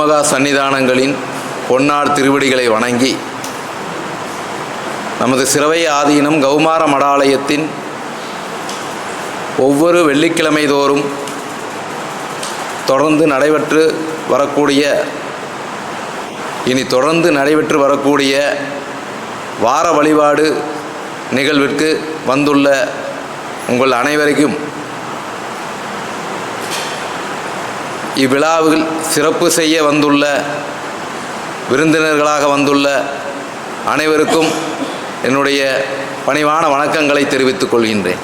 அருள்மகா சன்னிதானங்களின் பொன்னார் திருவடிகளை வணங்கி நமது சிறவை ஆதீனம் கௌமார மடாலயத்தின் ஒவ்வொரு வெள்ளிக்கிழமை தோறும் தொடர்ந்து நடைபெற்று வரக்கூடிய இனி தொடர்ந்து நடைபெற்று வரக்கூடிய வார வழிபாடு நிகழ்விற்கு வந்துள்ள உங்கள் அனைவருக்கும் இவ்விழாவில் சிறப்பு செய்ய வந்துள்ள விருந்தினர்களாக வந்துள்ள அனைவருக்கும் என்னுடைய பணிவான வணக்கங்களை தெரிவித்துக் கொள்கின்றேன்.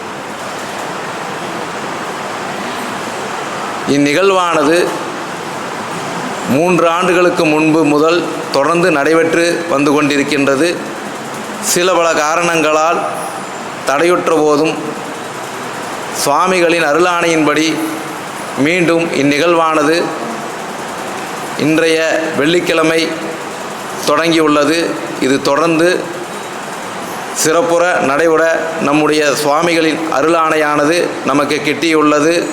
இந்நிகழ்வானது மூன்று ஆண்டுகளுக்கு முன்பு முதல் தொடர்ந்து நடைபெற்று வந்து கொண்டிருக்கின்றது. சில பல காரணங்களால் தடையுற்ற போதும் சுவாமிகளின் அருளாணையின்படி மீண்டும் இந்நிகழ்வானது இன்றைய வெள்ளிக்கிழமை தொடங்கியுள்ளது. இது தொடர்ந்து சிறப்புற நடைபெற நம்முடைய சுவாமிகளின் அருளாணையானது நமக்கு கிட்டியுள்ளது.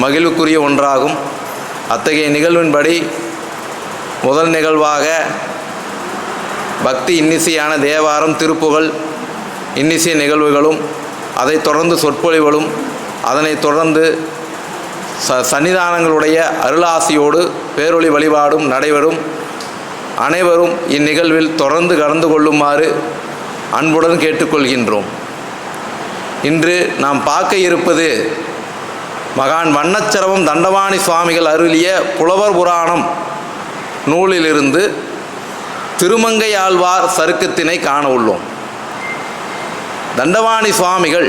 மகிழ்வுக்குரிய ஒன்றாகும். அத்தகைய நிகழ்வின்படி முதல் நிகழ்வாக பக்தி இன்னிசையான தேவாரம் திருப்புகள் இன்னிசை நிகழ்வுகளும் அதைத் தொடர்ந்து சொற்பொழிவுகளும் அதனைத் தொடர்ந்து ச சன்னிதானங்களுடைய அருளாசியோடு பேரொளி வழிபாடும் நடைபெறும். அனைவரும் இந்நிகழ்வில் தொடர்ந்து கலந்து கொள்ளுமாறு அன்புடன் கேட்டுக்கொள்கின்றோம். இன்று நாம் பார்க்க இருப்பது மகான் வண்ணச்சரவம் தண்டவாணி சுவாமிகள் அருளிய புலவர் புராணம் நூலிலிருந்து திருமங்கை ஆழ்வார் சருக்கத்தினை காண உள்ளோம். தண்டவாணி சுவாமிகள்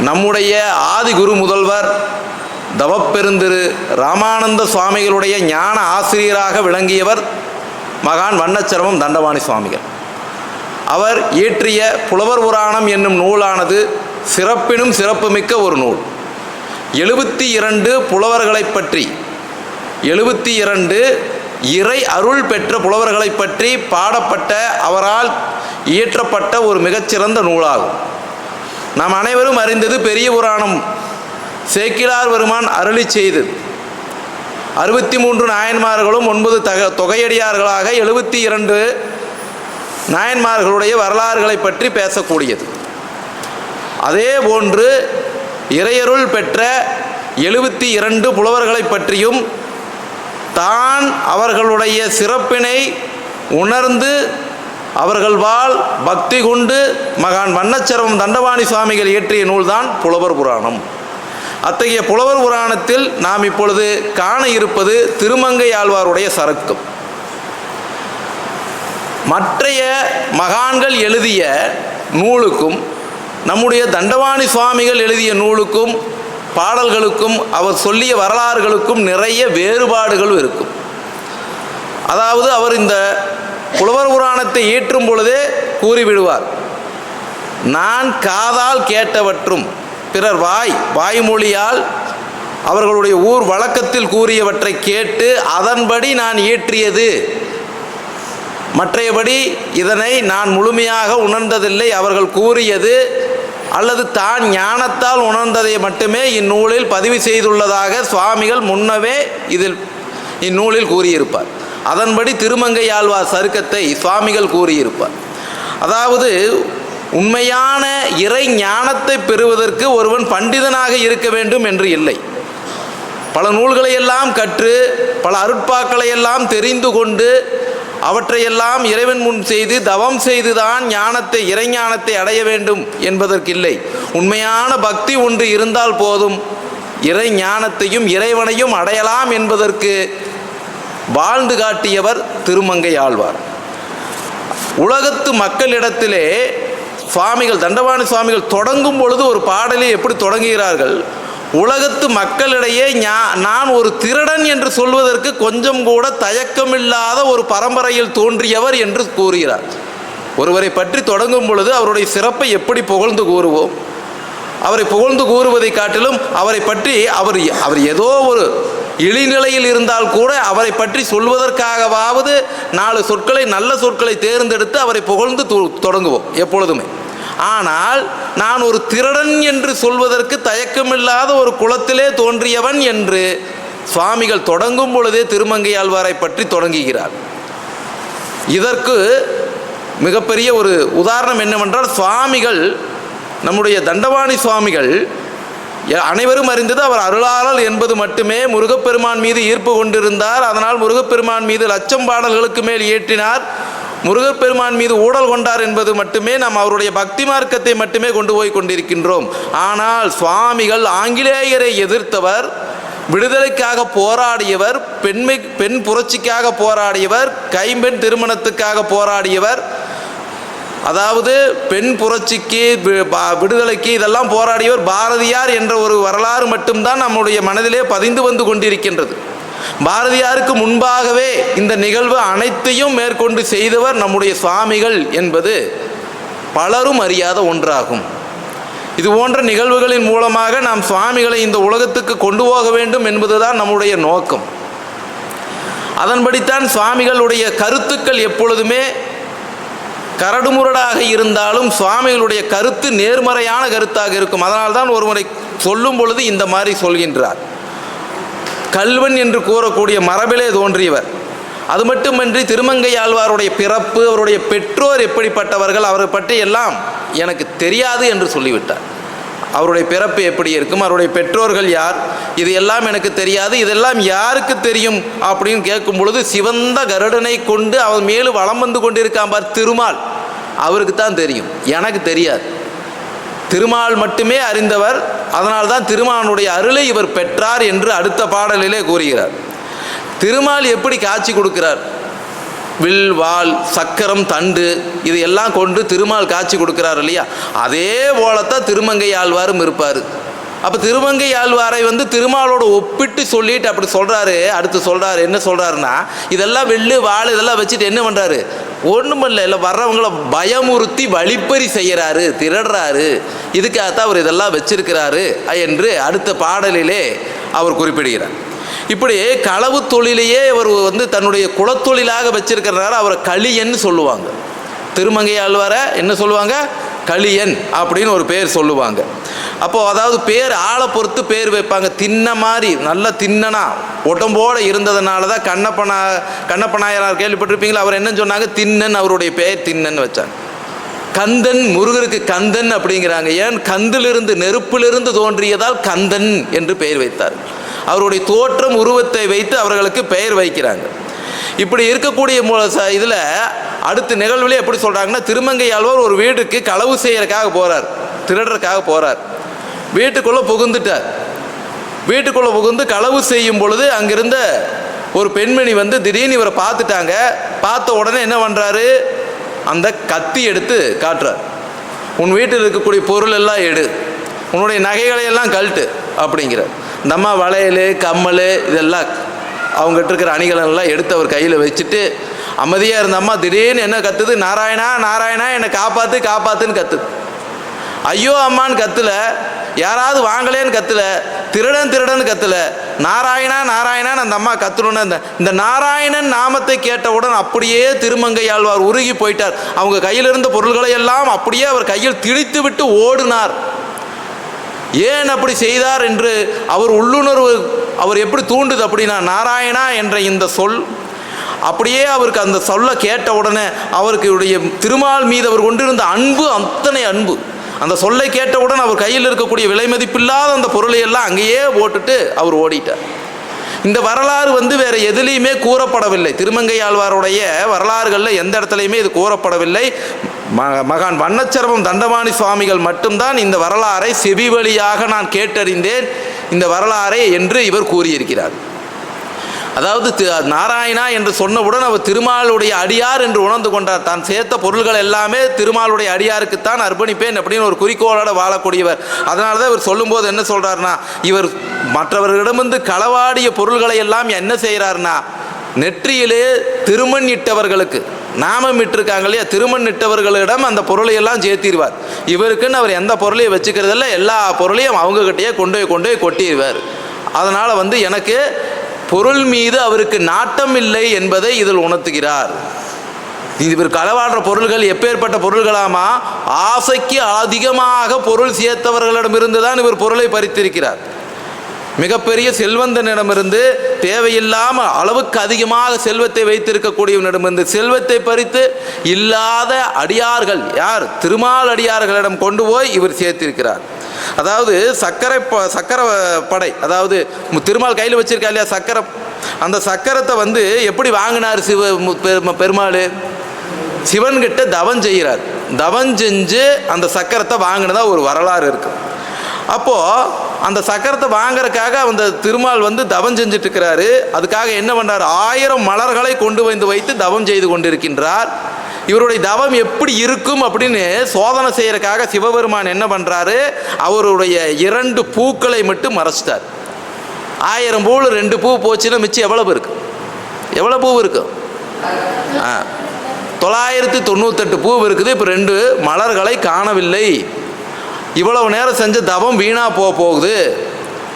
நம்முடைய ஆதிகுரு முதல்வர் தவப்பெருந்திரு ராமானந்த சுவாமிகளுடைய ஞான ஆசிரியராக விளங்கியவர் மகான் வண்ணச்சரமம் தண்டவாணி சுவாமிகள். அவர் இயற்றிய புலவர் புராணம் என்னும் நூலானது சிறப்பினும் சிறப்புமிக்க ஒரு நூல். எழுபத்தி இரண்டு புலவர்களைப் பற்றி எழுபத்தி இரண்டு இறை அருள் பெற்ற புலவர்களைப் பற்றி பாடப்பட்ட அவரால் இயற்றப்பட்ட ஒரு மிகச்சிறந்த நூலாகும். நாம் அனைவரும் அறிந்தது பெரிய புராணம். சேக்கிலார் பெருமான் அருளி செய்து. அறுபத்தி மூன்று நாயன்மார்களும் ஒன்பது தக தொகையடியார்களாக எழுபத்தி இரண்டு நாயன்மார்களுடைய வரலாறுகளை பற்றி பேசக்கூடியது. அதே போன்று இறையருள் பெற்ற எழுபத்தி இரண்டு புலவர்களைப் பற்றியும் தான் அவர்களுடைய சிறப்பினை உணர்ந்து அவர்கள் வாழ் பக்தி கொண்டு மகான் வண்ணச்சரவம் தண்டவாணி சுவாமிகள் இயற்றிய நூல்தான் புலவர் புராணம். அத்தகைய புலவர் புராணத்தில் நாம் இப்பொழுது காண இருப்பது திருமங்கை ஆழ்வாருடைய சரக்கு. மற்றைய மகான்கள் எழுதிய நூலுக்கும் நம்முடைய தண்டவாணி சுவாமிகள் எழுதிய நூலுக்கும் பாடல்களுக்கும் அவர் சொல்லிய வரலாறுகளுக்கும் நிறைய வேறுபாடுகள் இருக்கும். அதாவது அவர் இந்த புலவர் புராணத்தை ஏற்றும் பொழுதே கூறிவிடுவார். நான் காதால் கேட்டவற்றும் பிறர் வாய் வாய்மொழியால் அவர்களுடைய ஊர் வழக்கத்தில் கூறியவற்றை கேட்டு அதன்படி நான் இயற்றியது. மற்றையபடி இதனை நான் முழுமையாக உணர்ந்ததில்லை அவர்கள் கூறியது அல்லது தான் ஞானத்தால் உணர்ந்ததை மட்டுமே இந்நூலில் பதிவு செய்துள்ளதாக சுவாமிகள் முன்னவே இதில் இந்நூலில் கூறியிருப்பார். அதன்படி திருமங்கையாழ்வார் சருக்கத்தை சுவாமிகள் கூறியிருப்பார். அதாவது உண்மையான இறை ஞானத்தை பெறுவதற்கு ஒருவன் பண்டிதனாக இருக்க வேண்டும் என்று இல்லை. பல நூல்களையெல்லாம் கற்று பல அருட்பாக்களை எல்லாம் தெரிந்து கொண்டு அவற்றையெல்லாம் இறைவன் முன் செய்து தவம் செய்துதான் ஞானத்தை இறைஞானத்தை அடைய வேண்டும் என்பதற்கில்லை. உண்மையான பக்தி ஒன்று இருந்தால் போதும் இறை ஞானத்தையும் இறைவனையும் அடையலாம் என்பதற்கு வாழ்ந்து காட்டியவர் திருமங்கை ஆழ்வார். உலகத்து மக்களிடத்திலே சுவாமிகள் தண்டவாணி சுவாமிகள் தொடங்கும் பொழுது ஒரு பாடலை எப்படி தொடங்குகிறார்கள்? உலகத்து மக்களிடையே நான் ஒரு திருடன் என்று சொல்வதற்கு கொஞ்சம் கூட தயக்கமில்லாத ஒரு பரம்பரையில் தோன்றியவர் என்று கூறுகிறார். ஒருவரை பற்றி தொடங்கும் பொழுது அவருடைய சிறப்பை எப்படி புகழ்ந்து கூறுவோம்? அவரை புகழ்ந்து கூறுவதை காட்டிலும் அவரை பற்றி அவர் அவர் ஏதோ ஒரு இழிநிலையில் இருந்தால் கூட அவரை பற்றி சொல்வதற்காகவாவது நாலு சொற்களை நல்ல சொற்களை தேர்ந்தெடுத்து அவரை புகழ்ந்து தொடங்குவோம் எப்பொழுதுமே. ஆனால் நான் ஒரு திருடன் என்று சொல்வதற்கு தயக்கமில்லாத ஒரு குலத்திலே தோன்றியவன் என்று சுவாமிகள் தொடங்கும் பொழுதே திருமங்கையாழ்வாரை பற்றி தொடங்குகிறார். இதற்கு மிகப்பெரிய ஒரு உதாரணம் என்னவென்றால் சுவாமிகள் நம்முடைய தண்டவாணி சுவாமிகள் அனைவரும் அறிந்தது அவர் அருளாளர் என்பது மட்டுமே. முருகப்பெருமான் மீது ஈர்ப்பு கொண்டிருந்தார். அதனால் முருகப்பெருமான் மீது லட்சம் பாடல்களுக்கு மேல் இயற்றினார். முருகப்பெருமான் மீது ஊடல் கொண்டார் என்பது மட்டுமே நாம் அவருடைய பக்தி மார்க்கத்தை மட்டுமே கொண்டு போய் கொண்டிருக்கின்றோம். ஆனால் சுவாமிகள் ஆங்கிலேயரை எதிர்த்தவர் விடுதலைக்காக போராடியவர் பெண்மை பெண் புரட்சிக்காக போராடியவர் கைம்பெண் திருமணத்துக்காக போராடியவர் அதாவது பெண் புரட்சிக்கு பா- விடுதலைக்கு இதெல்லாம் போராடியவர் பாரதியார் என்ற ஒரு வரலாறு மட்டும்தான் நம்முடைய மனதிலே பதிந்து வந்து கொண்டிருக்கின்றது. பாரதியாருக்கு முன்பாகவே இந்த நிகழ்வு அனைத்தையும் மேற்கொண்டு செய்தவர் நம்முடைய சுவாமிகள் என்பது பலரும் அறியாத ஒன்றாகும். இது போன்ற நிகழ்வுகளின் மூலமாக நாம் சுவாமிகளை இந்த உலகத்துக்கு கொண்டு போக வேண்டும் என்பதுதான் நம்முடைய நோக்கம். அதன்படித்தான் சுவாமிகளுடைய கருத்துக்கள் எப்பொழுதுமே கரடுமுரடாக இருந்தாலும் சுவாமிகளுடைய கருத்து நேர்மறையான கருத்தாக இருக்கும். அதனால்தான் ஒருமுறை சொல்லும் பொழுது இந்த மாதிரி சொல்கின்றார். கல்வன் என்று கூறக்கூடிய மரபிலே தோன்றியவர். அது மட்டுமின்றி திருமங்கை ஆழ்வாருடைய பிறப்பு அவருடைய பெற்றோர் எப்படிப்பட்டவர்கள் அவரை பற்றி எல்லாம் எனக்கு தெரியாது என்று சொல்லிவிட்டார். அவருடைய பிறப்பு எப்படி இருக்கும்? அவருடைய பெற்றோர்கள் யார்? இது எல்லாம் எனக்கு தெரியாது. இதெல்லாம் யாருக்கு தெரியும்? அப்படின்னு கேட்கும் பொழுது சிவந்த கருடனை கொண்டு அவர் மேலும் வளம் வந்து கொண்டிருக்கான் பார் திருமால். அவருக்கு தான் தெரியும். எனக்கு தெரியாது. திருமால் மட்டுமே அறிந்தவர். அதனால்தான் திருமாலுடைய அருளை இவர் பெற்றார் என்று அடுத்த பாடலிலே கூறுகிறார். திருமால் எப்படி காட்சி கொடுக்கிறார்? வில் வால் சக்கரம் தண்டு இது எல்லாம் கொண்டு திருமால் காட்சி கொடுக்குறாரு இல்லையா? அதே போலத்தான் திருமங்கை ஆழ்வாரும் இருப்பார். அப்போ திருமங்கை ஆழ்வாரை வந்து திருமாலோட ஒப்பிட்டு சொல்லிட்டு அப்படி சொல்கிறாரு அடுத்து சொல்கிறாரு என்ன சொல்கிறாருன்னா இதெல்லாம் வெள்ளு வாள் இதெல்லாம் வச்சுட்டு என்ன பண்ணுறாரு ஒன்றும் இல்லை இல்லை வர்றவங்கள பயமுறுத்தி வழிப்பறி செய்கிறாரு திரடுறாரு. இதுக்காகத்தான் அவர் இதெல்லாம் வச்சிருக்கிறாரு என்று அடுத்த பாடலிலே அவர் குறிப்பிடுகிறார். இப்படி களவு தொழிலையே அவர் வந்து தன்னுடைய குலத்தொழிலாக வச்சிருக்கிறனால அவரை களியன்னு சொல்லுவாங்க. திருமங்கை ஆழ்வார என்ன சொல்லுவாங்க? களியன் அப்படின்னு ஒரு பேர் சொல்லுவாங்க. அப்போது அதாவது பேர் ஆளை பொறுத்து பேர் வைப்பாங்க. தின்ன மாதிரி நல்லா தின்னனா. உடம்போடு இருந்ததுனால தான் கண்ணப்பனா கண்ணப்பநாயனார் கேள்விப்பட்டிருப்பீங்களா? அவர் என்ன சொன்னாங்க? தின்னன் அவருடைய பேர் தின்னன் வச்சாங்க. கந்தன் முருகருக்கு கந்தன் அப்படிங்கிறாங்க. ஏன்? கந்திலிருந்து நெருப்பிலிருந்து தோன்றியதால் கந்தன் என்று பெயர் வைத்தார். அவருடைய தோற்றம் உருவத்தை வைத்து அவர்களுக்கு பெயர் வைக்கிறாங்க. இப்படி இருக்கக்கூடிய இதில் அடுத்த நிகழ்வுல எப்படி சொல்கிறாங்கன்னா திருமங்கை ஆழ்வார் ஒரு வீட்டுக்கு களவு செய்யறதுக்காக போகிறார் திருடுறதுக்காக போகிறார் வீட்டுக்குள்ளே புகுந்துட்டார். வீட்டுக்குள்ளே புகுந்து களவு செய்யும் பொழுது அங்கிருந்த ஒரு பெண்மணி வந்து திடீர்னு இவரை பார்த்துட்டாங்க. பார்த்த உடனே என்ன பண்ணுறாரு அந்த கத்தி எடுத்து காட்டுறார். உன் வீட்டில் இருக்கக்கூடிய பொருள் எல்லாம் எடு. உன்னுடைய நகைகளை எல்லாம் கழட்டு அப்படிங்கிறார். நம்ம வளையல் கம்மல் இதெல்லாம் அவங்ககிட்ட இருக்கிற அணிகளெல்லாம் எடுத்து அவர் கையில் வச்சுட்டு அமைதியாக இருந்த அம்மா திடீர்னு என்ன கத்துது? நாராயணா நாராயணா என்னை காப்பாற்று காப்பாற்றுன்னு கத்துது. ஐயோ அம்மான்னு கத்துல. யாராவது வாங்கலேன்னு கத்துல. திருடன் திருடன் கத்துல. நாராயணா நாராயணா அந்த அம்மா கத்தணுன்னு அந்த இந்த நாராயணன் நாமத்தை கேட்டவுடன் அப்படியே திருமங்கை ஆழ்வார் உருகி போயிட்டார். அவங்க கையில் இருந்த பொருள்களை எல்லாம் அப்படியே அவர் கையில் திணித்து விட்டு ஓடினார். ஏன் அப்படி செய்தார் என்று அவர் உள்ளுணர்வு அவர் எப்படி தூண்டுது அப்படின்னா நாராயணா என்ற இந்த சொல் அப்படியே அவருக்கு அந்த சொல்ல கேட்ட உடனே அவருக்கு உடைய திருமால் மீது அவர் கொண்டிருந்த அன்பு அத்தனை அன்பு. அந்த சொல்லை கேட்டவுடன் அவர் கையில் இருக்கக்கூடிய விலை மதிப்பில்லாத அந்த பொருளை எல்லாம் அங்கேயே போட்டுட்டு அவர் ஓடிட்டார். இந்த வரலாறு வந்து வேற எதுலேயுமே கூறப்படவில்லை. திருமங்கை ஆழ்வாருடைய வரலாறுகளில் எந்த இடத்துலையுமே இது கூறப்படவில்லை. மகான் வண்ணச்சரவம் தண்டபாணி சுவாமிகள் மட்டும்தான் இந்த வரலாறை செவி வழியாக நான் கேட்டறிந்தேன். இந்த வரலாறை என்று இவர் கூறியிருக்கிறார். அதாவது நாராயணா என்று சொன்னவுடன் அவர் திருமாலுடைய அடியார் என்று உணர்ந்து கொண்டார். தான் சேர்த்த பொருள்கள் எல்லாமே திருமாலுடைய அடியாருக்குத்தான் அர்ப்பணிப்பேன் அப்படின்னு ஒரு குறிக்கோளோட வாழக்கூடியவர். அதனால தான் இவர் சொல்லும்போது என்ன சொல்கிறாருனா இவர் மற்றவர்களிடமிருந்து களவாடிய பொருள்களை எல்லாம் என்ன செய்கிறாருனா நெற்றியிலே திருமண் இட்டவர்களுக்கு நாமம் இட்டிருக்காங்க இல்லையா? திருமண் இட்டவர்களிடம் அந்த பொருளை எல்லாம் சேர்த்திடுவார். இவருக்குன்னு அவர் எந்த பொருளையும் வச்சுக்கிறதில்ல எல்லா பொருளையும் அவங்கக்கிட்டேயே கொண்டு போய் கொண்டு போய் கொட்டிடுவார். அதனால் வந்து எனக்கு பொருள் மீது அவருக்கு நாட்டம் இல்லை என்பதை இதில் உணர்த்துகிறார். இவர் களவாடுற பொருள்கள் எப்பேற்பட்ட பொருள்களாமா? ஆசைக்கு அதிகமாக பொருள் சேர்த்தவர்களிடமிருந்து தான் இவர் பொருளை பறித்திருக்கிறார். மிகப்பெரிய செல்வந்தனிடமிருந்து தேவையில்லாமல் அளவுக்கு அதிகமாக செல்வத்தை வைத்திருக்கக்கூடியவனிடமிருந்து செல்வத்தை பறித்து இல்லாத அடியார்கள் யார்? திருமால் அடியார்களிடம் கொண்டு போய் இவர் சேர்த்திருக்கிறார். அதாவது சக்கரை ப சக்கரை படை அதாவது திருமால் கையில் வச்சிருக்கா இல்லையா சக்கரை அந்த சக்கரத்தை வந்து எப்படி வாங்கினார் சிவ மு- பெரும- பெருமாள்? சிவன்கிட்ட தவம் செய்கிறார். தவம் செஞ்சு அந்த சக்கரத்தை வாங்கினதா ஒரு வரலாறு இருக்கு. அப்போது அந்த சக்கரத்தை வாங்குறதுக்காக அந்த திருமால் வந்து தவம் செஞ்சுட்டு இருக்கிறாரு அதுக்காக என்ன பண்ணார் ஆயிரம் மலர்களை கொண்டு வந்து வைத்து தவம் செய்து கொண்டிருக்கின்றார். இவருடைய தவம் எப்படி இருக்கும் அப்படின்னு சோதனை செய்யறதுக்காக சிவபெருமான் என்ன பண்ணுறாரு அவருடைய இரண்டு பூக்களை மட்டும் மறைச்சிட்டார். ஆயிரம் பூவில் ரெண்டு பூ போச்சுன்னா மிச்சம் எவ்வளவு இருக்கு? எவ்வளோ பூ இருக்கும் ஆ. தொள்ளாயிரத்தி தொண்ணூத்தெட்டு பூ இருக்குது. இப்போ ரெண்டு மலர்களை காணவில்லை. இவ்வளவு நேரம் செஞ்ச தவம் வீணாக போக போகுது.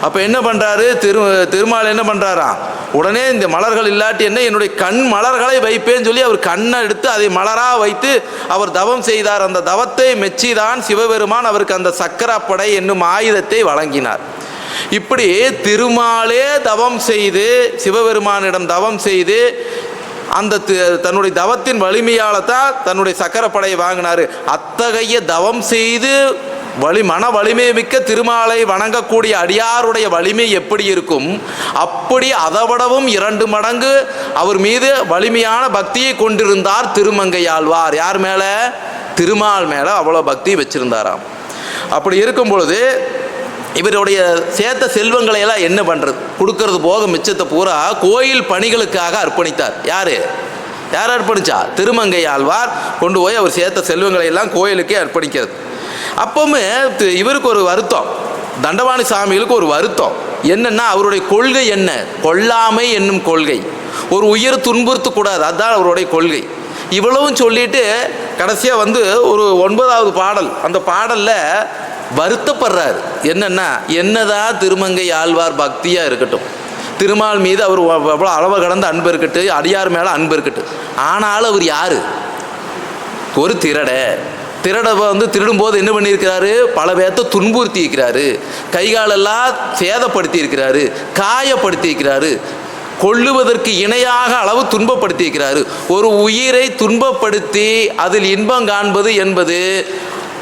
அப்போ என்ன பண்ணுறாரு திரு திருமால் என்ன பண்ணுறாராம் உடனே இந்த மலர்கள் இல்லாட்டி என்ன என்னுடைய கண் மலர்களை வைப்பேன்னு சொல்லி அவர் கண்ணை எடுத்து அதை மலராக வைத்து அவர் தவம் செய்தார். அந்த தவத்தை மெச்சிதான் சிவபெருமான் அவருக்கு அந்த சக்கரப்படை என்னும் ஆயுதத்தை வழங்கினார். இப்படி திருமாலே தவம் செய்து சிவபெருமானிடம் தவம் செய்து அந்த தன்னுடைய தவத்தின் வலிமையால் தான் தன்னுடைய சக்கரப்படையை வாங்கினார். அத்தகைய தவம் செய்து வலி மன வலிமை மிக்க திருமாலை வணங்கக்கூடிய அடியாருடைய வலிமை எப்படி இருக்கும்? அப்படி அதைவிடவும் இரண்டு மடங்கு அவர் மீது வலிமையான பக்தியை கொண்டிருந்தார் திருமங்கையாழ்வார். யார் மேலே? திருமால் மேலே அவ்வளோ பக்தி வச்சிருந்தாராம். அப்படி இருக்கும் பொழுது இவருடைய சேர்த்த செல்வங்களை எல்லாம் என்ன பண்ணுறது கொடுக்கறது போக மிச்சத்தை பூரா கோயில் பணிகளுக்காக அர்ப்பணித்தார். யார்? யார் அர்ப்பணிச்சா? திருமங்கை ஆழ்வார் கொண்டு போய் அவர் சேர்த்த செல்வங்களை எல்லாம் கோயிலுக்கே அர்ப்பணிக்கிறது. அப்பவுமே இவருக்கு ஒரு வருத்தம். தண்டவாணி சாமிகளுக்கு ஒரு வருத்தம். என்னன்னா அவருடைய கொள்கை என்ன? கொல்லாமை என்னும் கொள்கை. ஒரு உயிர் துன்புறுத்தக்கூடாது அதுதான் அவருடைய கொள்கை. இவ்வளவும் சொல்லிட்டு கடைசியாக வந்து ஒரு ஒன்பதாவது பாடல் அந்த பாடலில் வருத்தப்படுறாரு. என்னன்னா என்னதான் திருமங்கை ஆழ்வார் பக்தியாக இருக்கட்டும். திருமால் மீது அவர் எவ்வளோ அளவு கடந்த அன்பு இருக்கட்டு அடியார் மேலே அன்பு இருக்கட்டு ஆனாலும் அவர் யார்? ஒரு திரடை. திருட வந்து திருடும்போது என்ன பண்ணியிருக்கிறாரு? பல பேர்த்த துன்புறுத்தி இருக்கிறாரு கைகாலெல்லாம் சேதப்படுத்தி இருக்கிறாரு காயப்படுத்தி இருக்கிறாரு கொள்ளுவதற்கு இணையாக அளவு துன்பப்படுத்தி இருக்கிறாரு ஒரு உயிரை துன்பப்படுத்தி அதில் இன்பம் காண்பது என்பது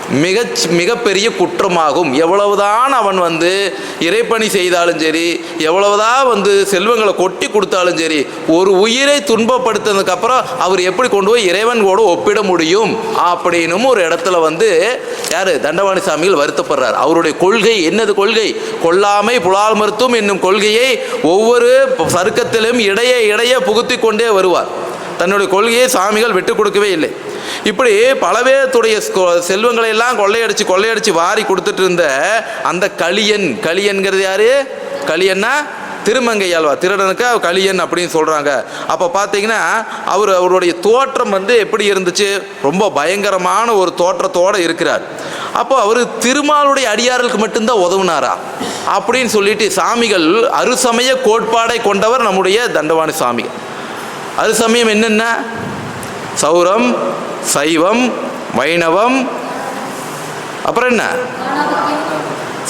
மிக மிகப்பெரிய குற்றமாகும். எவ்வளவுதான் அவன் வந்து இறைப்பணி செய்தாலும் சரி எவ்வளவுதான் வந்து செல்வங்களை கொட்டி கொடுத்தாலும் சரி ஒரு உயிரை துன்பப்படுத்தினதுக்கு அப்புறம் அவர் எப்படி கொண்டு போய் இறைவன் கூட ஒப்பிட முடியும்? அப்படின்னும் ஒரு இடத்துல வந்து யார்? தண்டவாணி சாமிகள் வருத்தப்படுறார். அவருடைய கொள்கை என்னது கொள்கை? கொல்லாமை புலால் மருத்துவம் என்னும் கொள்கையை ஒவ்வொரு சருக்கத்திலும் இடையே இடையே புகுத்தி கொண்டே வருவார். தன்னுடைய கொள்கையை சாமிகள் விட்டு கொடுக்கவே இல்லை. இப்படி பலவேத்துடைய செல்வங்களை எல்லாம் கொள்ளையடிச்சு கொள்ளையடிச்சு வாரி கொடுத்துட்டு இருந்த அந்த களியன் களியன்கிறது யாரு? களியன்னா திருமங்கையாழ்வா திருடனுக்கு களியன் அப்படின்னு சொல்கிறாங்க அப்போ பார்த்தீங்கன்னா அவர் அவருடைய தோற்றம் வந்து எப்படி இருந்துச்சு? ரொம்ப பயங்கரமான ஒரு தோற்றத்தோடு இருக்கிறார். அப்போ அவர் திருமாலுடைய அடியார்களுக்கு மட்டும்தான் உதவுனாரா? அப்படின்னு சொல்லிட்டு சாமிகள் அருசமய கோட்பாடை கொண்டவர் நம்முடைய தண்டவாணி சாமிகள் அருசமயம் என்னென்ன? சௌரம் சைவம் வைணவம். அப்புறம் என்ன?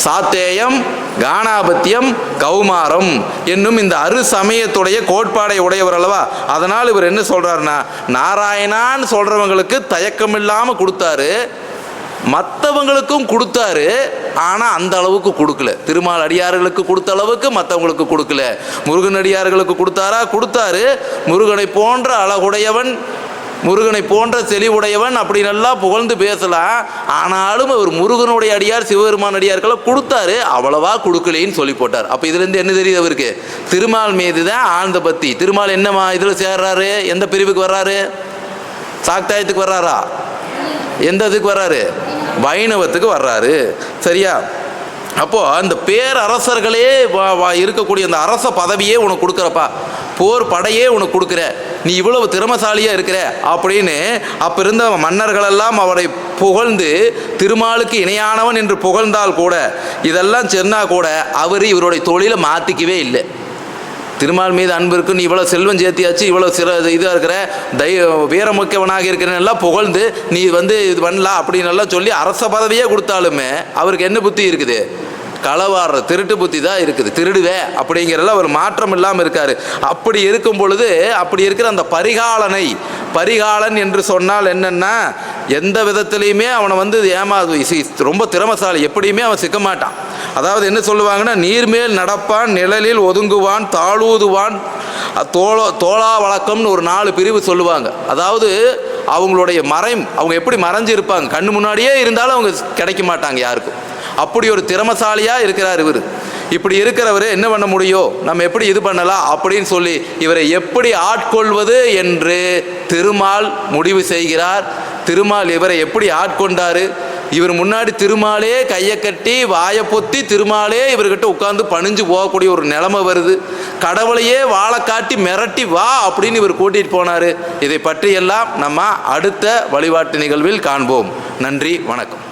சாத்தேயம் கானாபத்தியம் கௌமாரம் என்னும் இந்த அரு சமயத்துடைய கோட்பாடை உடையவர் அல்லவா? அதனால் இவர் என்ன சொல்றாருன்னா நாராயணான்னு சொல்றவங்களுக்கு தயக்கம் இல்லாமல் கொடுத்தாரு. மற்றவங்களுக்கும் கொடுத்தாரு. ஆனால் அந்த அளவுக்கு கொடுக்கல. திருமால் அடியார்களுக்கு கொடுத்த அளவுக்கு மற்றவங்களுக்கு கொடுக்கல. முருகன் அடியார்களுக்கு கொடுத்தாரா? கொடுத்தாரு. முருகனை போன்ற அழகுடையவன் முருகனை போன்ற தெளிவுடையவன் அப்படி நல்லா புகழ்ந்து பேசலாம். ஆனாலும் அவர் முருகனுடைய அடியார் சிவபெருமான் அடியார்களை கொடுத்தாரு. அவ்வளவா கொடுக்கலேன்னு சொல்லி போட்டார். அப்போ இதுலேருந்து என்ன தெரியுது அவருக்கு? திருமால் மீது தான் ஆழ்ந்த பக்தி. திருமால் என்னமா இதில் சேர்றாரு? எந்த பிரிவுக்கு வர்றாரு? சாக்தாயத்துக்கு வர்றாரா? எந்த இதுக்கு வர்றாரு? வைணவத்துக்கு வர்றாரு. சரியா? அப்போ அந்த பேரரசர்களே வா- வா- இருக்கக்கூடிய அந்த அரச பதவியே உனக்கு கொடுக்குறப்பா. போர் படையே உனக்கு கொடுக்குற. நீ இவ்வளவு திறமசாலியாக இருக்கிற. அப்படின்னு அப்போ இருந்த மன்னர்களெல்லாம் அவரை புகழ்ந்து திருமாலுக்கு இணையானவன் என்று புகழ்ந்தால் கூட இதெல்லாம் சென்னா கூட அவர் இவருடைய தொழிலை மாற்றிக்கவே இல்லை. திருமால் மீது அன்பு இருக்கு. நீ இவ்வளோ செல்வம் சேர்த்தியாச்சு இவ்வளோ சிற இதாக இருக்கிற தை வீரமுக்கவனாக இருக்கிறனெல்லாம் புகழ்ந்து நீ வந்து இது பண்ணலாம் அப்படின்னு எல்லாம் சொல்லி அரச பதவியே கொடுத்தாலுமே அவருக்கு என்ன புத்தி இருக்குது? களவாடுற திருட்டு புத்தி தான் இருக்குது. திருடுவே அப்படிங்கிறதுல அவர் மாற்றம் இல்லாமல் இருக்கார். அப்படி இருக்கும் பொழுது அப்படி இருக்கிற அந்த பரிகாலனை பரிகாலன் என்று சொன்னால் என்னென்னா எந்த விதத்துலேயுமே அவனை வந்து ஏமா சி- ரொம்ப திறமசாலி. எப்படியுமே அவன் சிக்க மாட்டான். அதாவது என்ன சொல்லுவாங்கன்னா நீர்மேல் நடப்பான் நிழலில் ஒதுங்குவான் தாழூதுவான் தோளோ தோளா வழக்கம்னு ஒரு நாலு பிரிவு சொல்லுவாங்க. அதாவது அவங்களுடைய மறை அவங்க எப்படி மறைஞ்சு இருப்பாங்க கண்ணு முன்னாடியே இருந்தாலும் அவங்க கிடைக்க மாட்டாங்க யாருக்கும். அப்படி ஒரு திறமசாலியாக இருக்கிறார் இவர். இப்படி இருக்கிறவர் என்ன பண்ண முடியும் நம்ம எப்படி இது பண்ணலாம் அப்படின்னு சொல்லி இவரை எப்படி ஆட்கொள்வது என்று திருமால் முடிவு செய்கிறார். திருமால் இவரை எப்படி ஆட்கொண்டார்? இவர் முன்னாடி திருமாலே கையை கட்டி வாயை பொத்தி திருமாலே இவர்கிட்ட உட்காந்து பணிஞ்சு போகக்கூடிய ஒரு நிலைமை வருது. கடவுளையே வாழை காட்டி மிரட்டி வா அப்படின்னு இவர் கூட்டிகிட்டு போனார். இதை பற்றியெல்லாம் நம்ம அடுத்த வழிபாட்டு நிகழ்வில் காண்போம். நன்றி வணக்கம்.